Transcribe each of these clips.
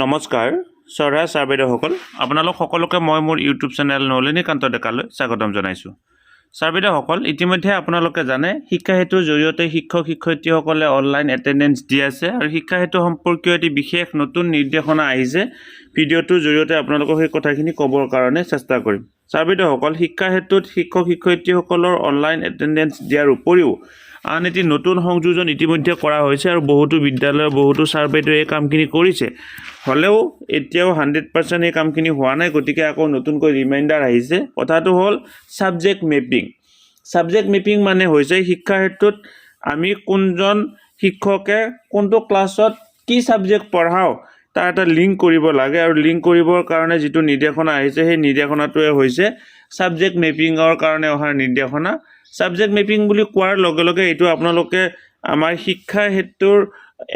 নমস্কাৰ চৰাই ছাৰ বাইদেউসকল। আপোনালোক সকলোকে মই মোৰ ইউটিউব চেনেল নলিনীকান্ত ডেকালৈ স্বাগতম জনাইছোঁ। ছাৰ বাইদেউসকল ইতিমধ্যে আপোনালোকে জানে শিক্ষা সেতুৰ জৰিয়তে শিক্ষক শিক্ষয়িত্ৰীসকলে অনলাইন এটেণ্ডেঞ্চ দি আছে আৰু শিক্ষা সেতু সম্পৰ্কীয় এটি বিশেষ নতুন নিৰ্দেশনা আহিছে ভিডিঅ'টোৰ জৰিয়তে আপোনালোকক সেই কথাখিনি ক'বৰ কাৰণে চেষ্টা কৰিম। ছাৰ বাইদেউসকল শিক্ষা সেতুত শিক্ষক শিক্ষয়িত্ৰীসকলৰ অনলাইন এটেণ্ডেঞ্চ দিয়াৰ উপৰিও আন এটি নতুন সংযোজন ইতিমধ্যে কৰা হৈছে আৰু বহুতো বিদ্যালয়ৰ বহুতো ছাৰ বাইদেৱে এই কামখিনি কৰিছে। হ'লেও এতিয়াও হাণ্ড্ৰেড পাৰ্চেণ্ট এই কামখিনি হোৱা নাই, গতিকে আকৌ নতুনকৈ ৰিমাইণ্ডাৰ আহিছে। কথাটো হ'ল ছাবজেক্ট মেপিং। ছাবজেক্ট মেপিং মানে হৈছে শিক্ষা ক্ষেত্ৰত আমি কোনজন শিক্ষকে কোনটো ক্লাছত কি ছাবজেক্ট পঢ়াওঁ, তাৰ এটা লিংক কৰিব লাগে আৰু লিংক কৰিবৰ কাৰণে যিটো নিৰ্দেশনা আহিছে, সেই নিৰ্দেশনাটোৱে হৈছে ছাবজেক্ট মেপিঙৰ কাৰণে অহা নিৰ্দেশনা। ছাবজেক্ট মেপিং বুলি কোৱাৰ লগে লগে এইটো আপোনালোকে আমাৰ শিক্ষা সেতুৰ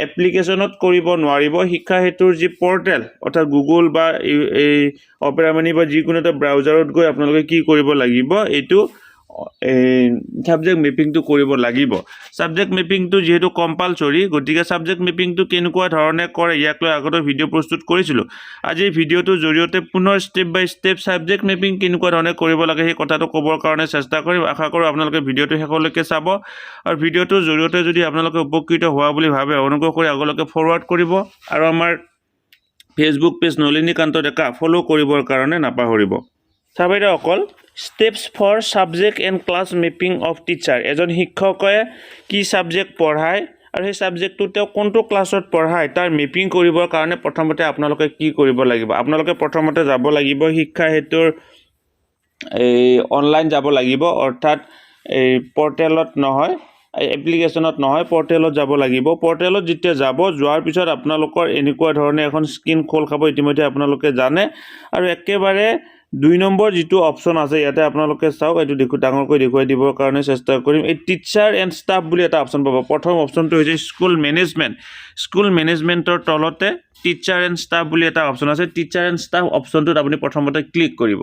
এপ্লিকেশ্যনত কৰিব নোৱাৰিব। শিক্ষা সেতুৰ যি পৰ্টেল অৰ্থাৎ গুগল বা এই- এই অপেৰা মানি বা যিকোনো এটা ব্ৰাউজাৰত গৈ আপোনালোকে কি কৰিব লাগিব এইটো এই ছাবজেক্ট মেপিংটো কৰিব লাগিব। ছাবজেক্ট মেপিংটো যিহেতু কম্পালচৰি গতিকে ছাবজেক্ট মেপিংটো কেনেকুৱা ধৰণে কৰে ইয়াক লৈ আগতে ভিডিঅ' প্ৰস্তুত কৰিছিলোঁ। আজিৰ ভিডিঅ'টোৰ জৰিয়তে পুনৰ step by step subject mapping কেনেকুৱা ধৰণে কৰিব লাগে সেই কথাটো ক'বৰ কাৰণে চেষ্টা কৰিম। আশা কৰোঁ আপোনালোকে ভিডিঅ'টো শেষলৈকে চাব। আৰু ভিডিঅ'টোৰ জৰিয়তে যদি আপোনালোকে উপকৃত হোৱা বুলি ভাবে, অনুগ্ৰহ কৰি আগলৈকে ফৰৱাৰ্ড কৰিব। আৰু আমাৰ Facebook page Nalinikanta Deka follow' কৰিবৰ কাৰণে নাপাহৰিব। Sir বাইদেউসকল steps for subject and class mapping of teacher এজন শিক্ষকে কি ছাবজেক্ট পঢ়ায় আৰু সেই ছাবজেক্টটো তেওঁ কোনটো ক্লাছত পঢ়ায় তাৰ মেপিং কৰিবৰ কাৰণে প্ৰথমতে আপোনালোকে কি কৰিব লাগিব? আপোনালোকে প্ৰথমতে যাব লাগিব শিক্ষা সেতুৰ এই অনলাইন যাব লাগিব অৰ্থাৎ এই পৰ্টেলত নহয় এপ্লিকেশ্যনত নহয় পৰ্টেলত যাব লাগিব। পৰ্টেলত যেতিয়া যাব যোৱাৰ পিছত আপোনালোকৰ এনেকুৱা ধৰণে এখন স্ক্ৰীন খোল খাব ইতিমধ্যে আপোনালোকে জানে। আৰু একেবাৰে দুই নম্বৰ যিটো অপশ্যন আছে, ইয়াতে আপোনালোকে চাওক, এইটো দেখো, ডাঙৰকৈ দেখুৱাই দিবৰ কাৰণে চেষ্টা কৰিম। এই টিচাৰ এণ্ড ষ্টাফ বুলি এটা অপশ্যন পাব। প্ৰথম অপশ্যনটো হৈছে স্কুল মেনেজমেণ্ট স্কুল মেনেজমেণ্টৰ তলতে টিচাৰ এণ্ড ষ্টাফ বুলি এটা অপশ্যন আছে। টিচাৰ এণ্ড ষ্টাফ অপশ্যনটোত আপুনি প্ৰথমতে ক্লিক কৰিব।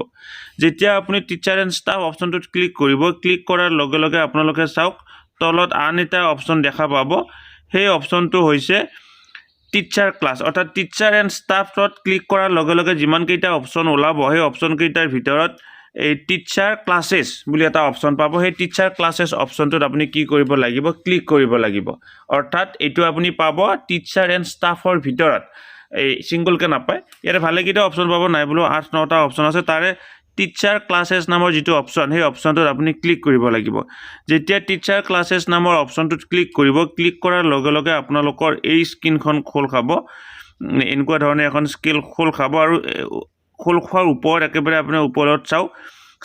যেতিয়া আপুনি টিচাৰ এণ্ড ষ্টাফ অপশ্যনটোত ক্লিক কৰিব ক্লিক কৰাৰ লগে লগে আপোনালোকে চাওক, তলত আন এটা অপশ্যন দেখা পাব। সেই অপশ্যনটো হৈছে টিচাৰ ক্লাছ অৰ্থাৎ টিচাৰ এণ্ড ষ্টাফত ক্লিক কৰাৰ লগে লগে যিমানকেইটা অপশ্যন ওলাব, সেই অপশ্যনকেইটাৰ ভিতৰত এই টিচাৰ ক্লাছেছ বুলি এটা অপশ্যন পাব। সেই টিচাৰ ক্লাছেছ অপশ্যনটোত আপুনি কি কৰিব লাগিব ক্লিক কৰিব লাগিব। অৰ্থাৎ এইটো আপুনি পাব টিচাৰ এণ্ড ষ্টাফৰ ভিতৰত। এই ছিংগলকৈ নাপায়। ইয়াতে ভালেকেইটা অপশ্যন পাব, নাই বোলো আঠ, নটা অপশ্যন আছে। তাৰে টিচাৰ ক্লাছেছ নামৰ যিটো অপশ্যন সেই অপশ্যনটোত আপুনি ক্লিক কৰিব লাগিব। যেতিয়া টিচাৰ ক্লাছেছ নামৰ অপশ্যনটোত ক্লিক কৰিব ক্লিক কৰাৰ লগে লগে আপোনালোকৰ এই স্ক্ৰীনখন খোল খাব। এনেকুৱা ধৰণে এখন স্কিল খোল খাব আৰু খোল খোৱাৰ ওপৰত একেবাৰে আপোনাৰ ওপৰত চাওক।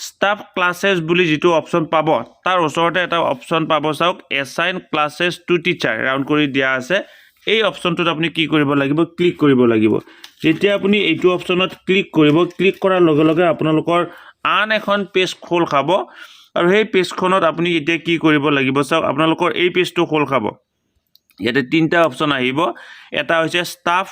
ষ্টাফ ক্লাছেছ বুলি যিটো অপশ্যন পাব তাৰ ওচৰতে এটা অপশ্যন পাব চাওক assign classes to teacher round কৰি দিয়া আছে। এই অপশ্যনটোত আপুনি কি কৰিব লাগিব ক্লিক কৰিব লাগিব। যেতিয়া আপুনি এইটো অপশ্যনত ক্লিক কৰিব ক্লিক কৰাৰ লগে লগে আপোনালোকৰ আন এখন পেজ খোল খাব। আৰু সেই পেজখনত আপুনি এতিয়া কি কৰিব লাগিব চাওক, আপোনালোকৰ এই পেজটো খোল খাব। ইয়াতে তিনিটা অপশ্যন আহিব। এটা হৈছে ষ্টাফ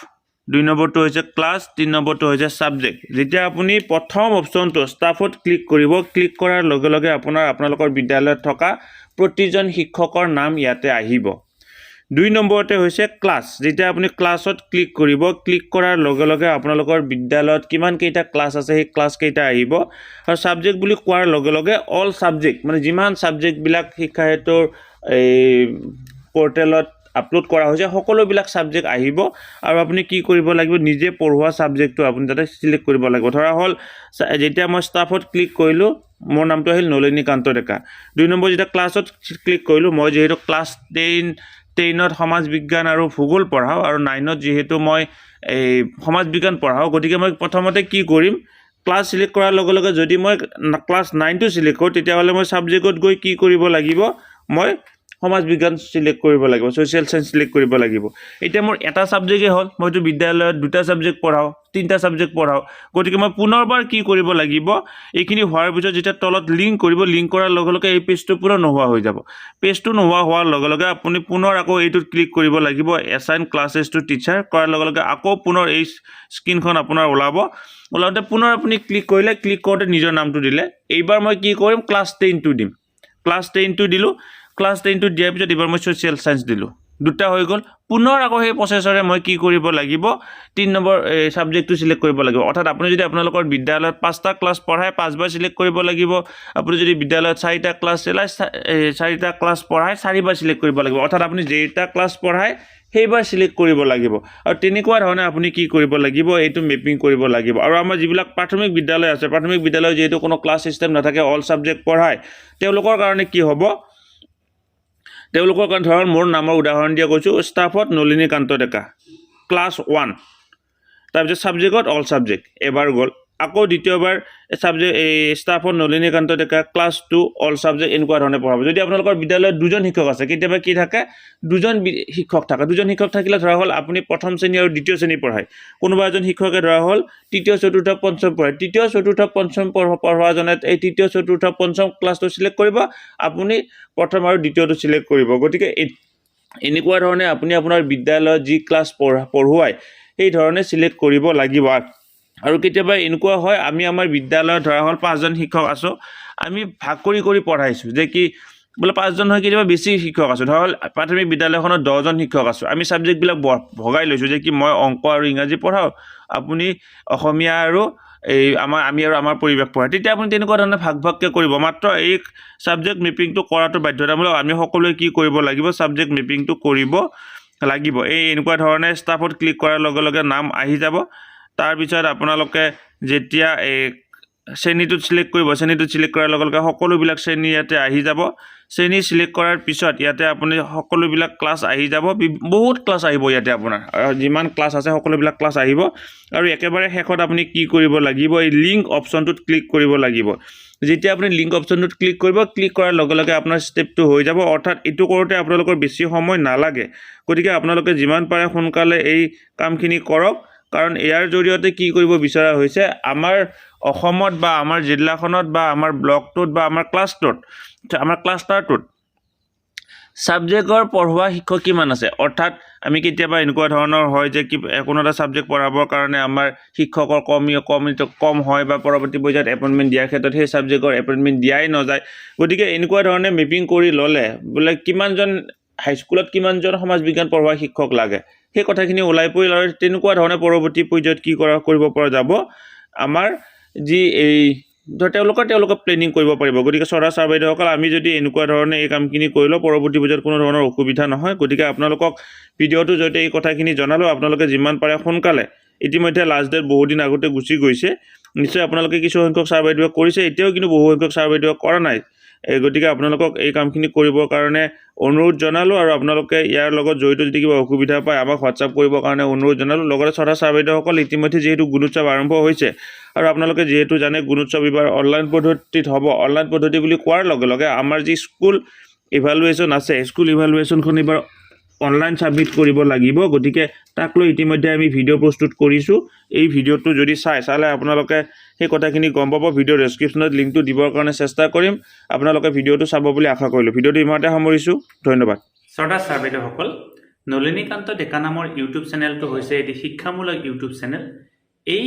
দুই নম্বৰটো হৈছে ক্লাছ তিনি নম্বৰটো হৈছে ছাবজেক্ট যেতিয়া আপুনি প্ৰথম অপশ্যনটো ষ্টাফত ক্লিক কৰিব ক্লিক কৰাৰ লগে লগে আপোনাৰ, আপোনালোকৰ বিদ্যালয়ত থকা প্ৰতিজন শিক্ষকৰ নাম ইয়াতে আহিব। দুই নম্বৰতে হৈছে ক্লাছ যেতিয়া আপুনি ক্লাছত ক্লিক কৰিব ক্লিক কৰাৰ লগে লগে আপোনালোকৰ বিদ্যালয়ত কিমানকেইটা ক্লাছ আছে সেই ক্লাছকেইটা আহিব। আৰু ছাবজেক্ট বুলি কোৱাৰ লগে লগে অল ছাবজেক্ট মানে যিমান ছাবজেক্টবিলাক শিক্ষা হেতুৰ এই পৰ্টেলত আপলোড কৰা হৈছে সকলোবিলাক ছাবজেক্ট আহিব। আৰু আপুনি কি কৰিব লাগিব নিজে পঢ়োৱা ছাবজেক্টটো আপুনি তাতে চিলেক্ট কৰিব লাগিব। ধৰা হ'ল যেতিয়া মই ষ্টাফত ক্লিক কৰিলোঁ মোৰ নামটো আহিল নলিনীকান্ত ডেকা। দুই নম্বৰ যেতিয়া ক্লাছত ক্লিক কৰিলোঁ মই যিহেতু ক্লাছ টেন টেনত সমাজ বিজ্ঞান আৰু ভূগোল পঢ়াওঁ আৰু নাইনত যিহেতু মই এই সমাজ বিজ্ঞান পঢ়াওঁ গতিকে মই প্ৰথমতে কি কৰিম ক্লাছ চিলেক্ট কৰাৰ লগে লগে যদি মই ক্লাছ নাইনটো চিলেক্ট কৰোঁ তেতিয়াহ'লে মই ছাবজেক্টত গৈ কি কৰিব লাগিব মই সমাজ বিজ্ঞান চিলেক্ট কৰিব লাগিব ছ'চিয়েল চায়েন্স চিলেক্ট কৰিব লাগিব। এতিয়া মোৰ এটা ছাবজেক্টেই হ'ল, মইতো বিদ্যালয়ত দুটা ছাবজেক্ট পঢ়াওঁ, তিনিটা ছাবজেক্ট পঢ়াওঁ। গতিকে মই পুনৰবাৰ কি কৰিব লাগিব, এইখিনি হোৱাৰ পিছত যেতিয়া তলত লিংক কৰিব লিংক কৰাৰ লগে লগে এই পেজটো পুনৰ নোহোৱা হৈ যাব। পেজটো নোহোৱা হোৱাৰ লগে লগে আপুনি পুনৰ আকৌ এইটোত ক্লিক কৰিব লাগিব এছাইন ক্লাছেছ টু টিচাৰ কৰাৰ লগে লগে আকৌ পুনৰ এই স্ক্ৰীনখন আপোনাৰ ওলাব। ওলাওঁতে পুনৰ আপুনি ক্লিক কৰিলে ক্লিক কৰোঁতে নিজৰ নামটো দিলে। এইবাৰ মই কি কৰিম ক্লাছ টেনটো দিম। ক্লাছ টেনটো দিলোঁ ক্লাছ টেনটো দিয়াৰ পিছত এইবাৰ মই ছ'চিয়েল চায়েন্স দিলোঁ। দুটা হৈ গ'ল। পুনৰ আকৌ সেই প্ৰচেছৰে মই কি কৰিব লাগিব? তিনি নম্বৰ ছাবজেক্টটো চিলেক্ট কৰিব লাগিব। অৰ্থাৎ আপুনি যদি আপোনালোকৰ বিদ্যালয়ত পাঁচটা ক্লাছ পঢ়ায় পাঁচবাৰ চিলেক্ট কৰিব লাগিব, আপুনি যদি বিদ্যালয়ত চাৰিটা ক্লাছ চলাই এই চাৰিটা ক্লাছ পঢ়ায় চাৰিবাৰ চিলেক্ট কৰিব লাগিব। অৰ্থাৎ আপুনি যেইটা ক্লাছ পঢ়ায় সেইবাৰ চিলেক্ট কৰিব লাগিব। আৰু তেনেকুৱা ধৰণে আপুনি কি কৰিব লাগিব, এইটো মেপিং কৰিব লাগিব। আৰু আমাৰ যিবিলাক প্ৰাথমিক বিদ্যালয় আছে, প্ৰাথমিক বিদ্যালয় যিহেতু কোনো ক্লাছ ছিষ্টেম নাথাকে অল ছাবজেক্ট পঢ়ায় তেওঁলোকৰ কাৰণে কি হ'ব? তেওঁলোকৰ ধৰক মোৰ নামৰ উদাহৰণ দিয়া কৈছোঁ ষ্টাফত নলিনীকান্ত ডেকা, ক্লাছ ওৱান। তাৰপিছত ছাবজেক্টত অল ছাবজেক্ট এবাৰ গ'ল। আকৌ দ্বিতীয়বাৰ ছাবজেক্ট এই ষ্টাফত Nalinikanta Deka class two all subject এনেকুৱা ধৰণে পঢ়াব। যদি আপোনালোকৰ বিদ্যালয়ত দুজন শিক্ষক আছে কেতিয়াবা কি থাকে দুজন শিক্ষক থাকে। দুজন শিক্ষক থাকিলে ধৰা হ'ল আপুনি প্ৰথম শ্ৰেণী আৰু দ্বিতীয় শ্ৰেণী পঢ়ায়। কোনোবা এজন শিক্ষকে ধৰা হ'ল তৃতীয় চতুৰ্থ পঞ্চম পঢ়ায়। তৃতীয় চতুৰ্থ পঞ্চম পঢ়- পঢ়োৱাজনে এই তৃতীয় চতুৰ্থ পঞ্চম ক্লাছটো চিলেক্ট কৰিব। আপুনি প্ৰথম আৰু দ্বিতীয়টো চিলেক্ট কৰিব। গতিকে এনেকুৱা ধৰণে আপুনি আপোনাৰ বিদ্যালয়ত যি ক্লাছ পঢ়া পঢ়ুৱায় সেই ধৰণে চিলেক্ট কৰিব লাগিব। আৰু কেতিয়াবা এনেকুৱা হয় আমি আমাৰ বিদ্যালয়ত ধৰা হ'ল পাঁচজন শিক্ষক আছোঁ আমি ভাগ কৰি কৰি পঢ়াইছোঁ যে কি বোলে পাঁচজন হয় কেতিয়াবা বেছি শিক্ষক আছোঁ। ধৰা প্ৰাথমিক বিদ্যালয়খনত দহজন শিক্ষক আছোঁ। আমি ছাবজেক্টবিলাক ভগাই লৈছোঁ যে কি মই অংক আৰু ইংৰাজী পঢ়াওঁ আপুনি অসমীয়া আৰু এই আমাৰ আমি আৰু আমাৰ পৰিৱেশ পঢ়ায় তেতিয়া আপুনি তেনেকুৱা ধৰণে ভাগ ভাগকৈ কৰিব। মাত্ৰ এই ছাবজেক্ট মেপিংটো কৰাটো বাধ্যতামূলক। আমি সকলোৱে কি কৰিব লাগিব ছাবজেক্ট মেপিংটো কৰিব লাগিব। এই এনেকুৱা ধৰণে ষ্টাফত ক্লিক কৰাৰ লগে লগে নাম আহি যাব। তাৰপিছত আপোনালোকে যেতিয়া এই শ্ৰেণীটোত চিলেক্ট কৰিব শ্ৰেণীটোত চিলেক্ট কৰাৰ লগে লগে সকলোবিলাক শ্ৰেণী ইয়াতে আহি যাব। শ্ৰেণী চিলেক্ট কৰাৰ পিছত ইয়াতে আপুনি সকলোবিলাক ক্লাছ আহি যাব। বহুত ক্লাছ আহিব ইয়াতে আপোনাৰ। যিমান ক্লাছ আছে সকলোবিলাক ক্লাছ আহিব। আৰু একেবাৰে শেষত আপুনি কি কৰিব লাগিব এই লিংক অপশ্যনটোত ক্লিক কৰিব লাগিব। যেতিয়া আপুনি লিংক অপশ্যনটোত ক্লিক কৰিব ক্লিক কৰাৰ লগে লগে আপোনাৰ ষ্টেপটো হৈ যাব। অৰ্থাৎ এইটো কৰোঁতে আপোনালোকৰ বেছি সময় নালাগে। গতিকে আপোনালোকে যিমান পাৰে সোনকালে এই কামখিনি কৰক। কাৰণ ইয়াৰ জৰিয়তে কি কৰিব বিচৰা হৈছে, আমাৰ অসমত বা আমাৰ জিলাখনত বা আমাৰ ব্লকটোত বা আমাৰ ক্লাছটোত, আমাৰ ক্লাষ্টাৰটোত ছাবজেক্টৰ পঢ়োৱা শিক্ষক কিমান আছে? অৰ্থাৎ আমি কেতিয়াবা এনেকুৱা ধৰণৰ হয় যে কি কোনো এটা ছাবজেক্ট পঢ়াবৰ কাৰণে আমাৰ শিক্ষকৰ কমি কম কম হয় বা পৰৱৰ্তী পৰ্যায়ত এপইণ্টমেণ্ট দিয়াৰ ক্ষেত্ৰত সেই ছাবজেক্টৰ এপইণ্টমেণ্ট দিয়াই নাযায়। গতিকে এনেকুৱা ধৰণে মেপিং কৰি ল'লে বোলে কিমানজন হাইস্কুলত কিমানজন সমাজ বিজ্ঞান পঢ়োৱা শিক্ষক লাগে? সেই কথাখিনি ওলাই পৰিল আৰু তেনেকুৱা ধৰণে পৰৱৰ্তী পৰ্যায়ত কি কৰা কৰিব পৰা যাব? আমাৰ যি এই ধৰ তেওঁলোকৰ তেওঁলোকে প্লেনিং কৰিব পাৰিব। গতিকে চৰা ছাৰ বাইদেউসকল, আমি যদি এনেকুৱা ধৰণে এই কামখিনি কৰি লওঁ, পৰৱৰ্তী পৰ্যায়ত কোনো ধৰণৰ অসুবিধা নহয়। গতিকে আপোনালোকক ভিডিঅ'টোৰ জৰিয়তে এই কথাখিনি জনালোঁ, আপোনালোকে যিমান পাৰে সোনকালে ইতিমধ্যে লাষ্ট ডেট বহুদিন আগতে গুচি গৈছে। নিশ্চয় আপোনালোকে কিছু সংখ্যক ছাৰ বাইদেউৱে কৰিছে। এতিয়াও কিন্তু বহু সংখ্যক ছাৰ বাইদেউৱে কৰা নাই। গতিকে আপোনালোকক এই কামখিনি কৰিবৰ কাৰণে অনুৰোধ জনালোঁ আৰু আপোনালোকে ইয়াৰ লগত জড়িত যদি কিবা অসুবিধা পায় আমাক হোৱাটছআপ কৰিবৰ কাৰণে অনুৰোধ জনালোঁ। লগতে শ্ৰদ্ধা ছাৰ বাইদেউসকল ইতিমধ্যে যিহেতু গুণোৎসৱ আৰম্ভ হৈছে আৰু আপোনালোকে যিহেতু জানে গুণোৎসৱ এইবাৰ অনলাইন পদ্ধতিত হ'ব। অনলাইন পদ্ধতি বুলি কোৱাৰ লগে লগে আমাৰ যি স্কুল ইভালুৱেশ্যন আছে স্কুল ইভালুৱেশ্যনখন এইবাৰ অনলাইন ছাবমিট কৰিব লাগিব। গতিকে তাক লৈ ইতিমধ্যে আমি ভিডিঅ' প্ৰস্তুত কৰিছোঁ। এই ভিডিঅ'টো যদি চাই, চালে আপোনালোকে সেই কথাখিনি গম পাব। ভিডিঅ' ডেছক্ৰিপশ্যনত লিংকটো দিবৰ কাৰণে চেষ্টা কৰিম। আপোনালোকে ভিডিঅ'টো চাব বুলি আশা কৰিলোঁ। ভিডিঅ'টো ইমানতে সামৰিছোঁ। ধন্যবাদ। শ্ৰদ্ধা ছাৰ বাইদেউসকল, নলিনীকান্ত ডেকা নামৰ ইউটিউব চেনেলটো হৈছে এটি শিক্ষামূলক ইউটিউব চেনেল এই